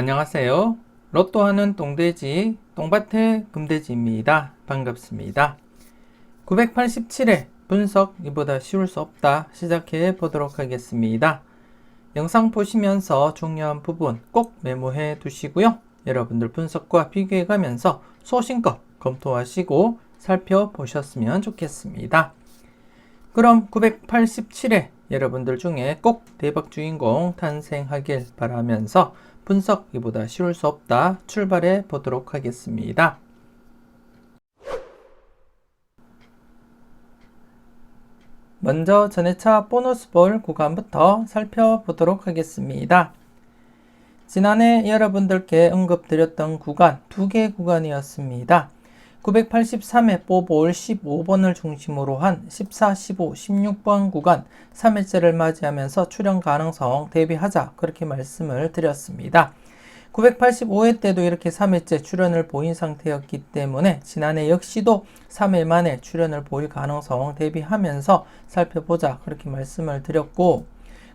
안녕하세요. 로또 하는 똥돼지, 똥밭의 금돼지입니다. 반갑습니다. 987회 분석 이보다 쉬울 수 없다 시작해 보도록 하겠습니다. 영상 보시면서 중요한 부분 꼭 메모해 두시고요. 여러분들 분석과 비교해 가면서 소신껏 검토하시고 살펴보셨으면 좋겠습니다. 그럼 987회 여러분들 중에 꼭 대박 주인공 탄생하길 바라면서 분석이보다 쉬울 수 없다 출발해 보도록 하겠습니다. 먼저 전해차 보너스 볼 구간부터 살펴보도록 하겠습니다. 지난해 여러분들께 언급드렸던 구간 두 개 구간이었습니다. 983회 뽑올 15번을 중심으로 한 14, 15, 16번 구간 3일째를 맞이하면서 출연 가능성 대비하자 그렇게 말씀을 드렸습니다. 985회 때도 이렇게 3회째 출연을 보인 상태였기 때문에 지난해 역시도 3회 만에 출연을 보일 가능성 대비하면서 살펴보자 그렇게 말씀을 드렸고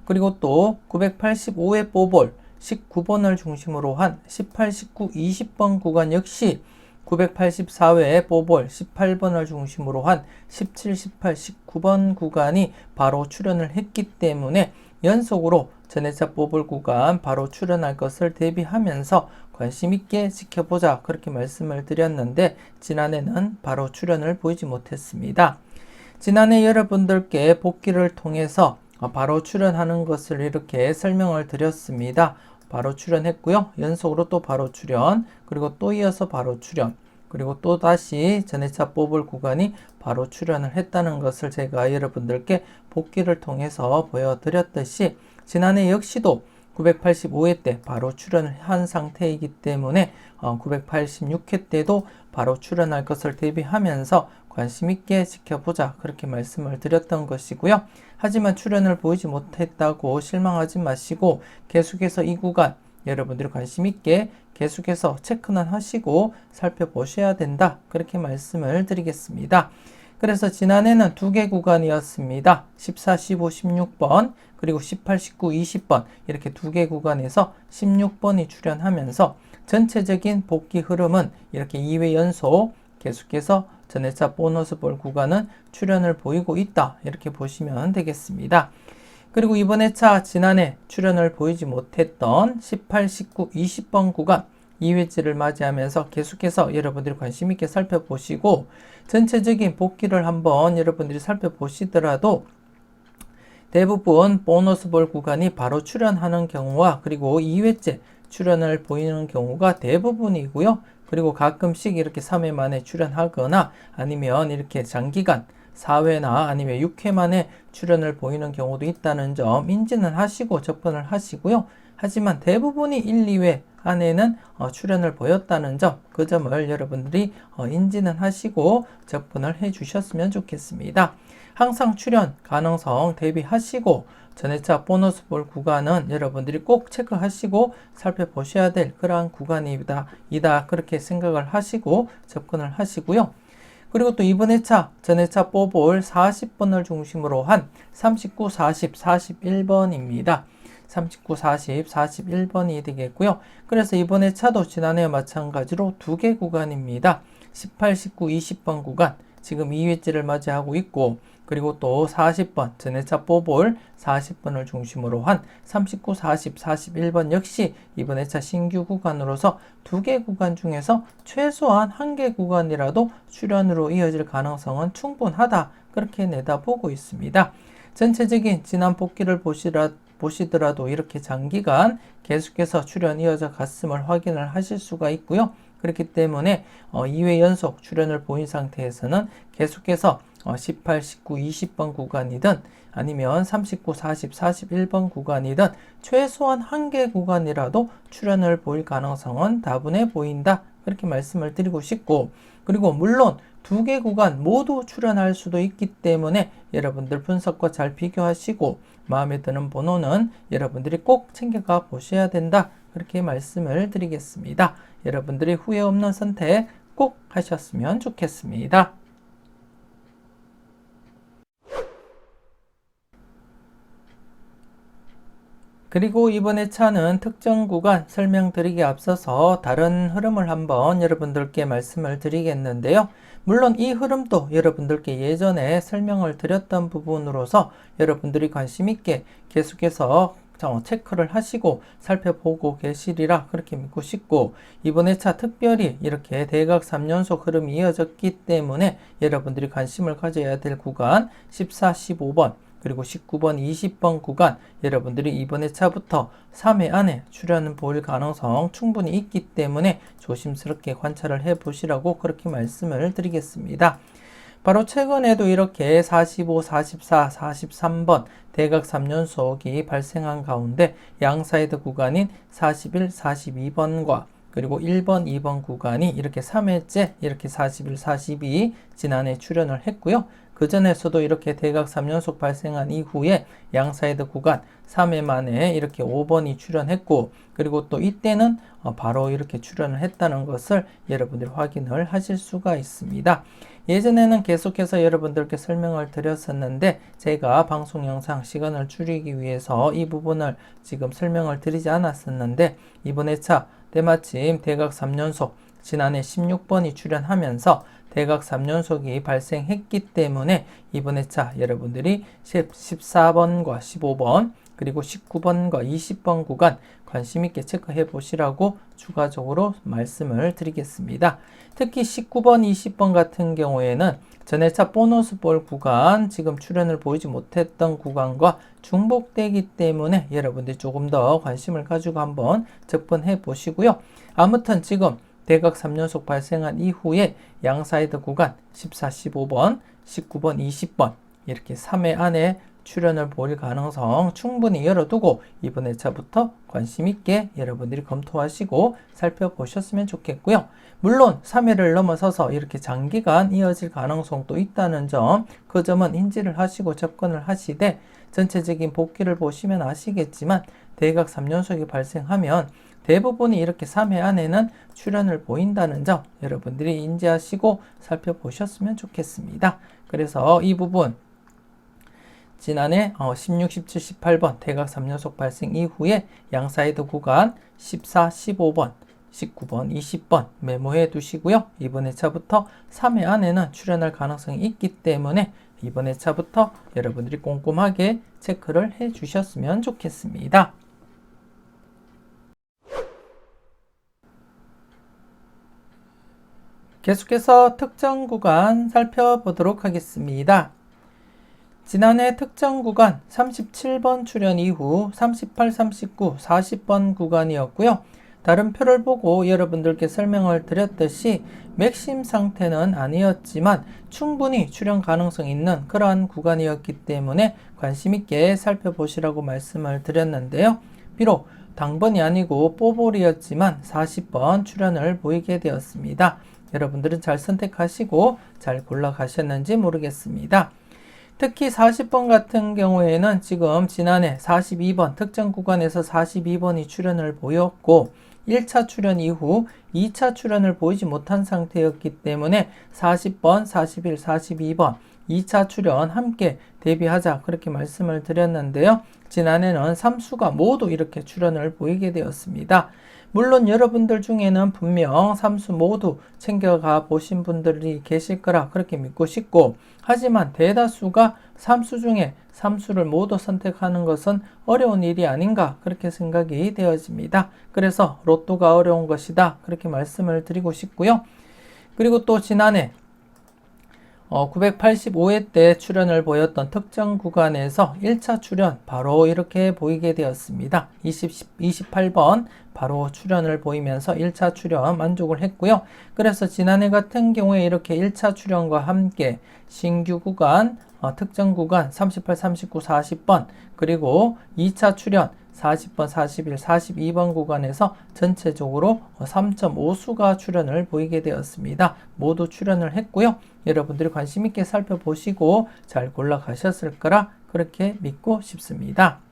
그리고 또 985회 뽑을 19번을 중심으로 한 18, 19, 20번 구간 역시 984회에 보볼 18번을 중심으로 한 17, 18, 19번 구간이 바로 출연을 했기 때문에 연속으로 전해차 뽑을 구간 바로 출연할 것을 대비하면서 관심 있게 지켜보자 그렇게 말씀을 드렸는데 지난해는 바로 출연을 보이지 못했습니다. 지난해 여러분들께 복귀를 통해서 바로 출연하는 것을 이렇게 설명을 드렸습니다. 바로 출연했고요. 연속으로 또 바로 출연, 그리고 또 이어서 바로 출연, 그리고 또 다시 전해차 뽑을 구간이 바로 출연을 했다는 것을 제가 여러분들께 복귀를 통해서 보여드렸듯이 지난해 역시도 985회 때 바로 출연을 한 상태이기 때문에 986회 어, 때도 바로 출연할 것을 대비하면서 관심 있게 지켜보자 그렇게 말씀을 드렸던 것이고요. 하지만 출연을 보이지 못했다고 실망하지 마시고 계속해서 이 구간 여러분들이 관심 있게 계속해서 체크는 하시고 살펴보셔야 된다. 그렇게 말씀을 드리겠습니다. 그래서 지난해는 두 개 구간이었습니다. 14, 15, 16번 그리고 18, 19, 20번 이렇게 두 개 구간에서 16번이 출연하면서 전체적인 복귀 흐름은 이렇게 2회 연속 계속해서 전해차 보너스 볼 구간은 출연을 보이고 있다. 이렇게 보시면 되겠습니다. 그리고 이번 회차 지난해 출연을 보이지 못했던 18, 19, 20번 구간 2회째를 맞이하면서 계속해서 여러분들이 관심 있게 살펴보시고 전체적인 복귀를 한번 여러분들이 살펴보시더라도 대부분 보너스 볼 구간이 바로 출연하는 경우와 그리고 2회째 출연을 보이는 경우가 대부분이고요. 그리고 가끔씩 이렇게 3회 만에 출연하거나 아니면 이렇게 장기간 4회나 아니면 6회 만에 출연을 보이는 경우도 있다는 점 인지는 하시고 접근을 하시고요. 하지만 대부분이 1, 2회 안에는 어, 출연을 보였다는 점, 그 점을 여러분들이 어, 인지는 하시고 접근을 해 주셨으면 좋겠습니다. 항상 출연 가능성 대비하시고 전해차 보너스 볼 구간은 여러분들이 꼭 체크하시고 살펴보셔야 될 그러한 구간이다. 이다. 그렇게 생각을 하시고 접근을 하시고요. 그리고 또 이번 회차, 전회차 뽑을 40번을 중심으로 한 39, 40, 41번입니다. 39, 40, 41번이 되겠고요. 그래서 이번 회차도 지난해와 마찬가지로 두 개 구간입니다. 18, 19, 20번 구간, 지금 2회째를 맞이하고 있고, 그리고 또 40번 전해차 뽑을 40번을 중심으로 한 39, 40, 41번 역시 이번 회차 신규 구간으로서 두 개 구간 중에서 최소한 한 개 구간이라도 출연으로 이어질 가능성은 충분하다 그렇게 내다보고 있습니다. 전체적인 지난 복귀를 보시라, 보시더라도 이렇게 장기간 계속해서 출연 이어져 갔음을 확인을 하실 수가 있고요. 그렇기 때문에 어, 2회 연속 출연을 보인 상태에서는 계속해서 어, 18, 19, 20번 구간이든 아니면 39, 40, 41번 구간이든 최소한 한 개 구간이라도 출연을 보일 가능성은 다분해 보인다. 그렇게 말씀을 드리고 싶고 그리고 물론 두 개 구간 모두 출연할 수도 있기 때문에 여러분들 분석과 잘 비교하시고 마음에 드는 번호는 여러분들이 꼭 챙겨가 보셔야 된다. 그렇게 말씀을 드리겠습니다. 여러분들이 후회 없는 선택 꼭 하셨으면 좋겠습니다. 그리고 이번에 차는 특정 구간 설명드리기 앞서서 다른 흐름을 한번 여러분들께 말씀을 드리겠는데요. 물론 이 흐름도 여러분들께 예전에 설명을 드렸던 부분으로서 여러분들이 관심 있게 계속해서 어, 체크를 하시고 살펴보고 계시리라 그렇게 믿고 싶고 이번에 차 특별히 이렇게 대각 3연속 흐름이 이어졌기 때문에 여러분들이 관심을 가져야 될 구간 14, 15번 그리고 19번, 20번 구간 여러분들이 이번에 차부터 3회 안에 출현을 보일 가능성 충분히 있기 때문에 조심스럽게 관찰을 해 보시라고 그렇게 말씀을 드리겠습니다. 바로 최근에도 이렇게 45, 44, 43번 대각 3연속이 발생한 가운데 양사이드 구간인 41, 42번과 그리고 1번, 2번 구간이 이렇게 3회째 이렇게 41, 42 지난해 출현을 했고요. 그 전에서도 이렇게 대각 3연속 발생한 이후에 양사이드 구간 3회 만에 이렇게 5번이 출현했고 그리고 또 이때는 어, 바로 이렇게 출현을 했다는 것을 여러분들이 확인을 하실 수가 있습니다. 예전에는 계속해서 여러분들께 설명을 드렸었는데 제가 방송 영상 시간을 줄이기 위해서 이 부분을 지금 설명을 드리지 않았었는데 이번에 차 때마침 대각 3연속 지난해 16번이 출현하면서 대각 3연속이 발생했기 때문에 이번에 차 여러분들이 14번과 15번 그리고 19번과 20번 구간 관심 있게 체크해 보시라고 추가적으로 말씀을 드리겠습니다. 특히 19번, 20번 같은 경우에는 전해차 보너스 볼 구간 지금 출현을 보이지 못했던 구간과 중복되기 때문에 여러분들이 조금 더 관심을 가지고 한번 접근해 보시고요. 아무튼 지금 대각 3연속 발생한 이후에 양사이드 구간 14, 15번, 19번, 20번 이렇게 3회 안에 출연을 보일 가능성 충분히 열어두고 이번 회차부터 관심 있게 여러분들이 검토하시고 살펴보셨으면 좋겠고요. 물론 3회를 넘어서서 이렇게 장기간 이어질 가능성도 있다는 점, 그 점은 인지를 하시고 접근을 하시되 전체적인 복귀를 보시면 아시겠지만 대각 3연속이 발생하면 대부분이 이렇게 3회 안에는 출현을 보인다는 점 여러분들이 인지하시고 살펴보셨으면 좋겠습니다. 그래서 이 부분 지난해 16, 17, 18번 대각 3연속 발생 이후에 양사이드 구간 14, 15번, 19번, 20번 메모해 두시고요. 이번 회차부터 3회 안에는 출현할 가능성이 있기 때문에 이번 회차부터 여러분들이 꼼꼼하게 체크를 해 주셨으면 좋겠습니다. 계속해서 특정 구간 살펴보도록 하겠습니다. 지난해 특정 구간 37번 출현 이후 38, 39, 40번 구간이었고요. 다른 표를 보고 여러분들께 설명을 드렸듯이 맥심 상태는 아니었지만 충분히 출현 가능성 있는 그러한 구간이었기 때문에 관심 있게 살펴보시라고 말씀을 드렸는데요. 비록 당번이 아니고 뽀볼이었지만 40번 출현을 보이게 되었습니다. 여러분들은 잘 선택하시고 잘 골라가셨는지 모르겠습니다. 특히 40번 같은 경우에는 지금 지난해 42번 특정 구간에서 42번이 출현을 보였고 1차 출현 이후 2차 출현을 보이지 못한 상태였기 때문에 40번, 41, 42번 2차 출현 함께 대비하자 그렇게 말씀을 드렸는데요. 지난해는 3수가 모두 이렇게 출현을 보이게 되었습니다. 물론 여러분들 중에는 분명 삼수 모두 챙겨가 보신 분들이 계실 거라 그렇게 믿고 싶고 하지만 대다수가 삼수 중에 삼수를 모두 선택하는 것은 어려운 일이 아닌가 그렇게 생각이 되어집니다. 그래서 로또가 어려운 것이다 그렇게 말씀을 드리고 싶고요. 그리고 또 지난해 어, 985회 때 출연을 보였던 특정 구간에서 1차 출연 바로 이렇게 보이게 되었습니다. 20, 28번 바로 출연을 보이면서 1차 출연 만족을 했고요. 그래서 지난해 같은 경우에 이렇게 1차 출연과 함께 신규 구간, 어, 특정 구간 38, 39, 40번 그리고 2차 출연 40번, 41, 42번 구간에서 전체적으로 3.5수가 출연을 보이게 되었습니다. 모두 출연을 했고요. 여러분들이 관심 있게 살펴보시고 잘 골라 가셨을 거라 그렇게 믿고 싶습니다.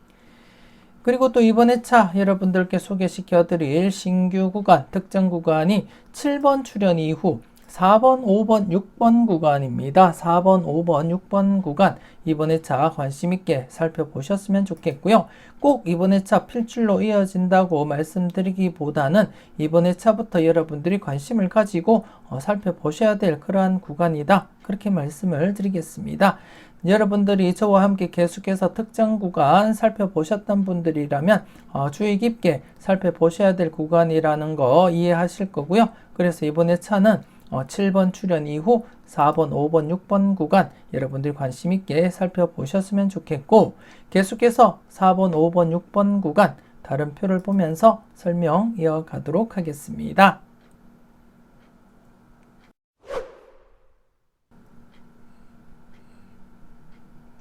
그리고 또 이번 회차 여러분들께 소개시켜 드릴 신규 구간, 특정 구간이 7번 출연 이후 4번, 5번, 6번 구간입니다. 4번, 5번, 6번 구간 이번에 차 관심 있게 살펴보셨으면 좋겠고요. 꼭 이번에 차 필출로 이어진다고 말씀드리기보다는 이번에 차부터 여러분들이 관심을 가지고 어, 살펴보셔야 될 그러한 구간이다. 그렇게 말씀을 드리겠습니다. 여러분들이 저와 함께 계속해서 특정 구간 살펴보셨던 분들이라면 어, 주의 깊게 살펴보셔야 될 구간이라는 거 이해하실 거고요. 그래서 이번에 차는 어, 7번 출연 이후 4번, 5번, 6번 구간 여러분들이 관심 있게 살펴보셨으면 좋겠고 계속해서 4번, 5번, 6번 구간 다른 표를 보면서 설명 이어가도록 하겠습니다.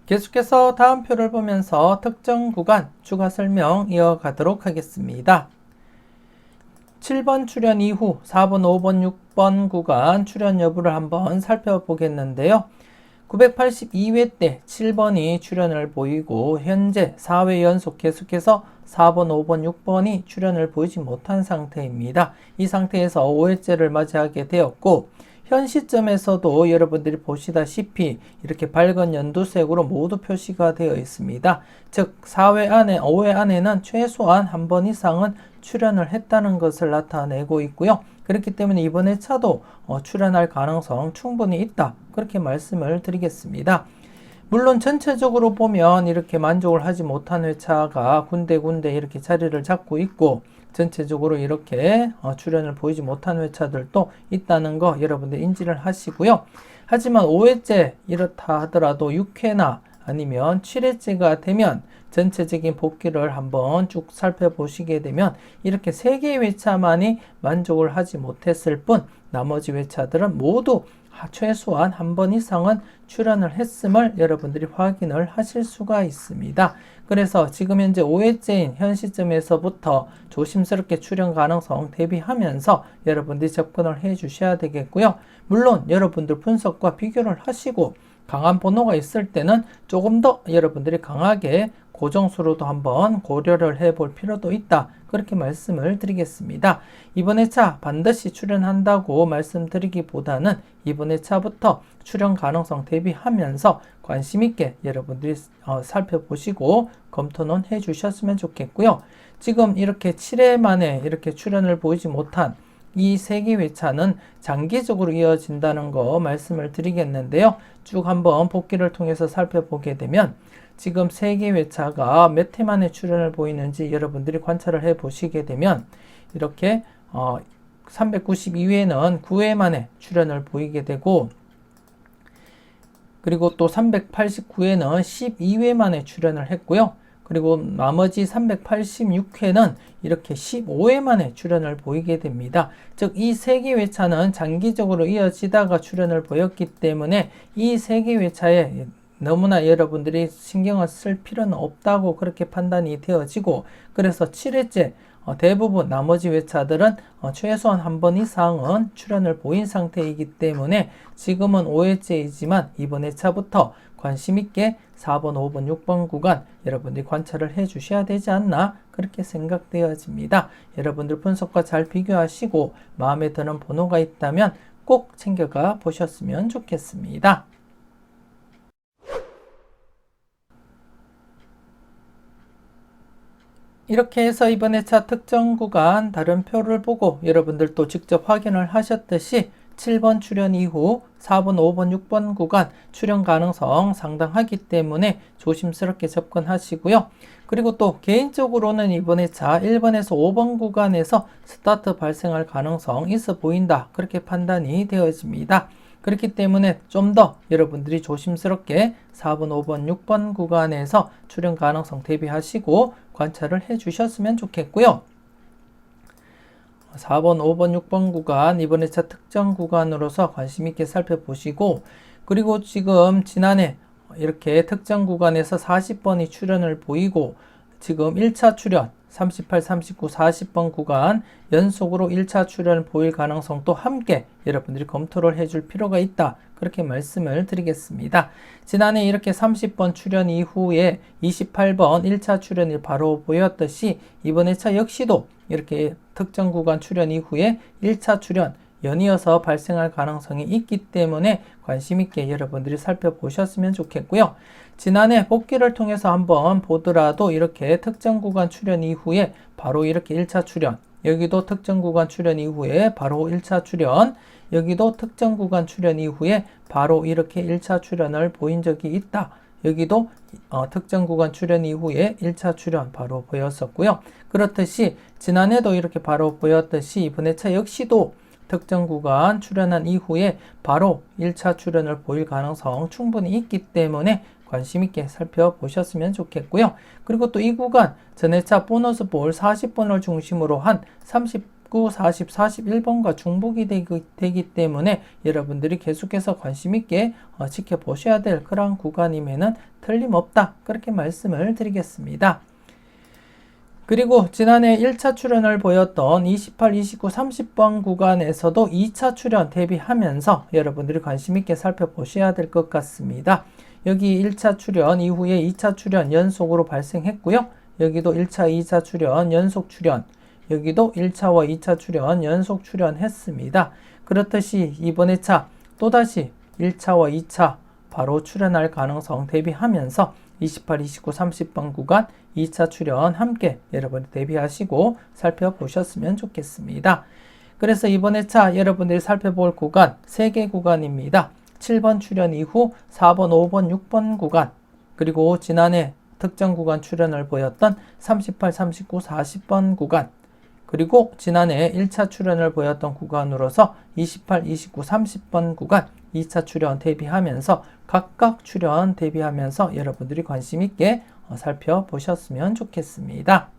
계속해서 다음 표를 보면서 특정 구간 추가 설명 이어가도록 하겠습니다. 7번 출연 이후 4번, 5번, 6번 구간 출연 여부를 한번 살펴보겠는데요. 982회 때 7번이 출연을 보이고 현재 4회 연속 계속해서 4번, 5번, 6번이 출연을 보이지 못한 상태입니다. 이 상태에서 5회째를 맞이하게 되었고 현 시점에서도 여러분들이 보시다시피 이렇게 밝은 연두색으로 모두 표시가 되어 있습니다. 즉 4회 안에 5회 안에는 최소한 한 번 이상은 출연을 했다는 것을 나타내고 있고요. 그렇기 때문에 이번에 차도 어, 출연할 가능성 충분히 있다. 그렇게 말씀을 드리겠습니다. 물론 전체적으로 보면 이렇게 만족을 하지 못한 회차가 군데군데 이렇게 자리를 잡고 있고 전체적으로 이렇게 어, 출연을 보이지 못한 회차들도 있다는 거 여러분들 인지를 하시고요. 하지만 5회째 이렇다 하더라도 6회나 아니면 7회째가 되면 전체적인 복귀를 한번 쭉 살펴보시게 되면 이렇게 3개의 회차만이 만족을 하지 못했을 뿐 나머지 회차들은 모두 최소한 한 번 이상은 출연을 했음을 여러분들이 확인을 하실 수가 있습니다. 그래서 지금 현재 5회째인 현 시점에서부터 조심스럽게 출연 가능성 대비하면서 여러분들이 접근을 해 주셔야 되겠고요. 물론 여러분들 분석과 비교를 하시고 강한 번호가 있을 때는 조금 더 여러분들이 강하게 고정수로도 한번 고려를 해볼 필요도 있다. 그렇게 말씀을 드리겠습니다. 이번 회차 반드시 출연한다고 말씀드리기보다는 이번 회차부터 출연 가능성 대비하면서 관심 있게 여러분들이 어, 살펴보시고 검토는 해 주셨으면 좋겠고요. 지금 이렇게 7회 만에 이렇게 출연을 보이지 못한 이 세계 회차는 장기적으로 이어진다는 거 말씀을 드리겠는데요. 쭉 한번 복귀를 통해서 살펴보게 되면 지금 세계 회차가 몇해 만에 출현을 보이는지 여러분들이 관찰을 해 보시게 되면 이렇게 어 392회는 9회 만에 출현을 보이게 되고 그리고 또 389회는 12회 만에 출연을 했고요. 그리고 나머지 386회는 이렇게 15회 만에 출연을 보이게 됩니다. 즉, 이 세 개 회차는 장기적으로 이어지다가 출연을 보였기 때문에 이 세 개 회차에 너무나 여러분들이 신경을 쓸 필요는 없다고 그렇게 판단이 되어지고 그래서 7회째 어, 대부분 나머지 회차들은 어, 최소한 한 번 이상은 출연을 보인 상태이기 때문에 지금은 5회째이지만 이번 회차부터 관심 있게 4번, 5번, 6번 구간 여러분들이 관찰을 해 주셔야 되지 않나 그렇게 생각되어집니다. 여러분들 분석과 잘 비교하시고 마음에 드는 번호가 있다면 꼭 챙겨가 보셨으면 좋겠습니다. 이렇게 해서 이번 회차 특정 구간 다른 표를 보고 여러분들도 직접 확인을 하셨듯이 7번 출연 이후 4번, 5번, 6번 구간 출연 가능성 상당하기 때문에 조심스럽게 접근하시고요. 그리고 또 개인적으로는 이번 회차 1번에서 5번 구간에서 스타트 발생할 가능성 있어 보인다. 그렇게 판단이 되어집니다. 그렇기 때문에 좀 더 여러분들이 조심스럽게 4번, 5번, 6번 구간에서 출현 가능성 대비하시고 관찰을 해 주셨으면 좋겠고요. 4번, 5번, 6번 구간 이번 에 차 특정 구간으로서 관심 있게 살펴보시고 그리고 지금 지난해 이렇게 특정 구간에서 40번이 출현을 보이고 지금 1차 출현 38, 39, 40번 구간 연속으로 1차 출연을 보일 가능성도 함께 여러분들이 검토를 해줄 필요가 있다. 그렇게 말씀을 드리겠습니다. 지난해 이렇게 30번 출연 이후에 28번 1차 출연이 바로 보였듯이 이번 회차 역시도 이렇게 특정 구간 출연 이후에 1차 출연 연이어서 발생할 가능성이 있기 때문에 관심 있게 여러분들이 살펴보셨으면 좋겠고요. 지난해 복귀를 통해서 한번 보더라도 이렇게 특정 구간 출현 이후에 바로 이렇게 1차 출현, 여기도 특정 구간 출현 이후에 바로 1차 출현, 여기도 특정 구간 출현 이후에 바로 이렇게 1차 출현을 보인 적이 있다. 여기도 어, 특정 구간 출현 이후에 1차 출현 바로 보였었고요. 그렇듯이 지난해도 이렇게 바로 보였듯이 이번 차 역시도 특정 구간 출현한 이후에 바로 1차 출현을 보일 가능성 충분히 있기 때문에 관심 있게 살펴보셨으면 좋겠고요. 그리고 또 이 구간 전회차 보너스 볼 40번을 중심으로 한 39, 40, 41번과 중복이 되기, 되기 때문에 여러분들이 계속해서 관심 있게 어, 지켜보셔야 될 그런 구간임에는 틀림없다. 그렇게 말씀을 드리겠습니다. 그리고 지난해 1차 출연을 보였던 28, 29, 30번 구간에서도 2차 출연 대비하면서 여러분들이 관심 있게 살펴보셔야 될 것 같습니다. 여기 1차 출연 이후에 2차 출연 연속으로 발생했고요. 여기도 1차, 2차 출연 연속 출연, 여기도 1차와 2차 출연 연속 출연했습니다. 그렇듯이 이번에 차 또다시 1차와 2차 바로 출연할 가능성 대비하면서 28, 29, 30번 구간 2차 출연 함께 여러분 대비하시고 살펴보셨으면 좋겠습니다. 그래서 이번 에 차 여러분들이 살펴볼 구간 3개 구간입니다. 7번 출연 이후 4번, 5번, 6번 구간 그리고 지난해 특정 구간 출연을 보였던 38, 39, 40번 구간 그리고 지난해 1차 출연을 보였던 구간으로서 28, 29, 30번 구간 2차 출연 대비하면서 각각 출연 대비하면서 여러분들이 관심 있게 어, 살펴보셨으면 좋겠습니다.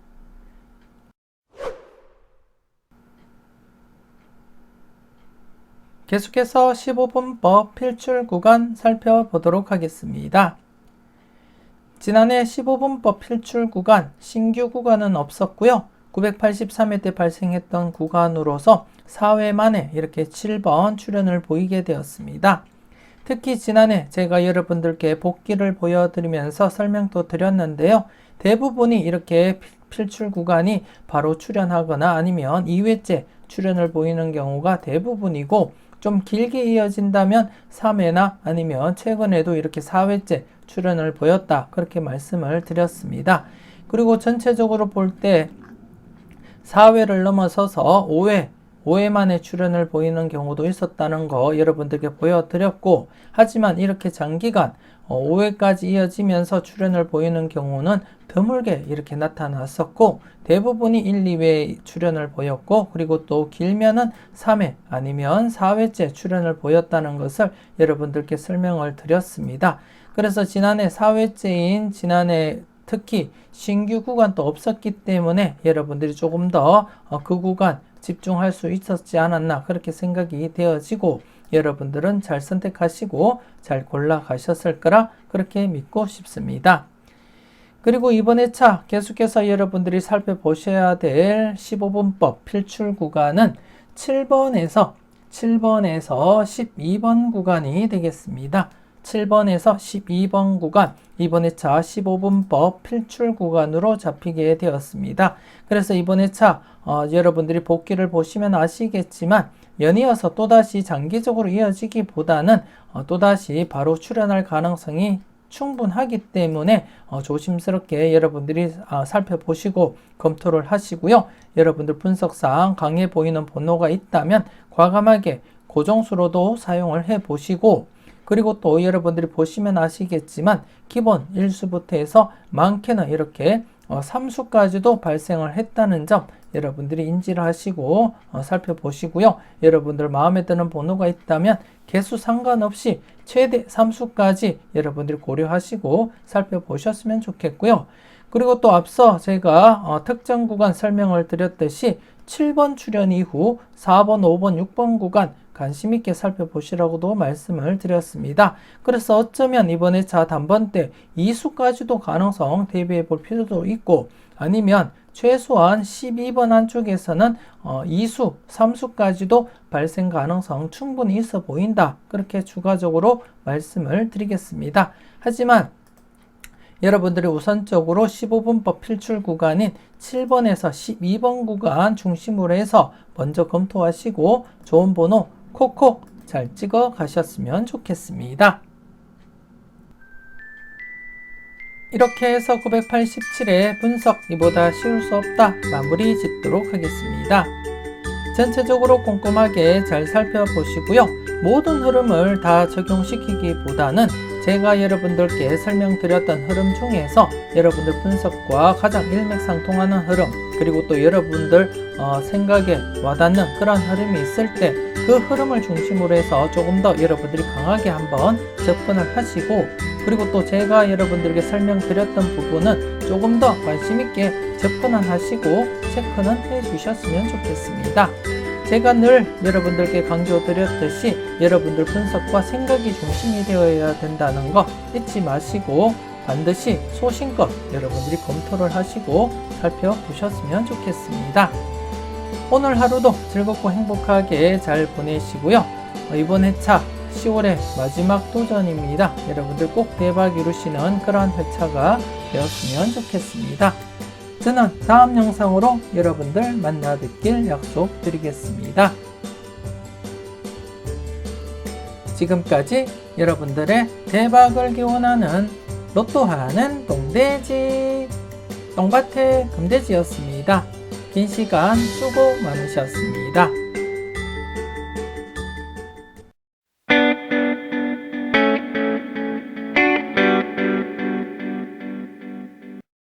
계속해서 15분법 필출 구간 살펴보도록 하겠습니다. 지난해 15분법 필출 구간 신규 구간은 없었고요. 983회 때 발생했던 구간으로서 4회 만에 이렇게 7번 출연을 보이게 되었습니다. 특히 지난해 제가 여러분들께 복귀를 보여드리면서 설명도 드렸는데요. 대부분이 이렇게 필출 구간이 바로 출연하거나 아니면 2회째 출연을 보이는 경우가 대부분이고 좀 길게 이어진다면 3회나 아니면 최근에도 이렇게 4회째 출연을 보였다. 그렇게 말씀을 드렸습니다. 그리고 전체적으로 볼 때 4회를 넘어서서 5회 5회 만에 출연을 보이는 경우도 있었다는 거 여러분들께 보여드렸고 하지만 이렇게 장기간 5회까지 어, 이어지면서 출연을 보이는 경우는 드물게 이렇게 나타났었고 대부분이 1, 2회 출연을 보였고 그리고 또 길면은 3회 아니면 4회째 출연을 보였다는 것을 여러분들께 설명을 드렸습니다. 그래서 지난해 4회째인 지난해 특히 신규 구간도 없었기 때문에 여러분들이 조금 더그 어, 구간 집중할 수 있었지 않았나 그렇게 생각이 되어지고 여러분들은 잘 선택하시고 잘 골라 가셨을 거라 그렇게 믿고 싶습니다. 그리고 이번에 차 계속해서 여러분들이 살펴보셔야 될 15분법 필출 구간은 7번에서 7번에서 12번 구간이 되겠습니다. 7번에서 12번 구간 이번 회차 15분법 필출 구간으로 잡히게 되었습니다. 그래서 이번 회차 어, 여러분들이 복귀를 보시면 아시겠지만 연이어서 또다시 장기적으로 이어지기보다는 어, 또다시 바로 출현할 가능성이 충분하기 때문에 어, 조심스럽게 여러분들이 어, 살펴보시고 검토를 하시고요. 여러분들 분석상 강해 보이는 번호가 있다면 과감하게 고정수로도 사용을 해 보시고 그리고 또 여러분들이 보시면 아시겠지만 기본 1수부터 해서 많게는 이렇게 어, 3수까지도 발생을 했다는 점 여러분들이 인지를 하시고 어, 살펴보시고요. 여러분들 마음에 드는 번호가 있다면 개수 상관없이 최대 3수까지 여러분들이 고려하시고 살펴보셨으면 좋겠고요. 그리고 또 앞서 제가 어, 특정 구간 설명을 드렸듯이 7번 출연 이후 4번, 5번, 6번 구간 관심 있게 살펴보시라고도 말씀을 드렸습니다. 그래서 어쩌면 이번에 자 단번 때 2수까지도 가능성 대비해 볼 필요도 있고 아니면 최소한 12번 안쪽에서는 어, 2수, 3수까지도 발생 가능성 충분히 있어 보인다. 그렇게 추가적으로 말씀을 드리겠습니다. 하지만 여러분들이 우선적으로 15분법 필출 구간인 7번에서 12번 구간 중심으로 해서 먼저 검토하시고 좋은 번호 콕콕 잘 찍어 가셨으면 좋겠습니다. 이렇게 해서 987의 분석 이보다 쉬울 수 없다 마무리 짓도록 하겠습니다. 전체적으로 꼼꼼하게 잘 살펴보시고요. 모든 흐름을 다 적용시키기보다는 제가 여러분들께 설명드렸던 흐름 중에서 여러분들 분석과 가장 일맥상통하는 흐름 그리고 또 여러분들 어, 생각에 와닿는 그런 흐름이 있을 때 그 흐름을 중심으로 해서 조금 더 여러분들이 강하게 한번 접근을 하시고 그리고 또 제가 여러분들에게 설명드렸던 부분은 조금 더 관심 있게 접근을 하시고 체크는 해 주셨으면 좋겠습니다. 제가 늘 여러분들께 강조드렸듯이 여러분들 분석과 생각이 중심이 되어야 된다는 거 잊지 마시고 반드시 소신껏 여러분들이 검토를 하시고 살펴보셨으면 좋겠습니다. 오늘 하루도 즐겁고 행복하게 잘 보내시고요. 어, 이번 회차 10월의 마지막 도전입니다. 여러분들 꼭 대박 이루시는 그런 회차가 되었으면 좋겠습니다. 저는 다음 영상으로 여러분들 만나 뵙길 약속드리겠습니다. 지금까지 여러분들의 대박을 기원하는 로또하는 똥돼지 똥밭의 금돼지였습니다. 긴 시간 수고 많으셨습니다.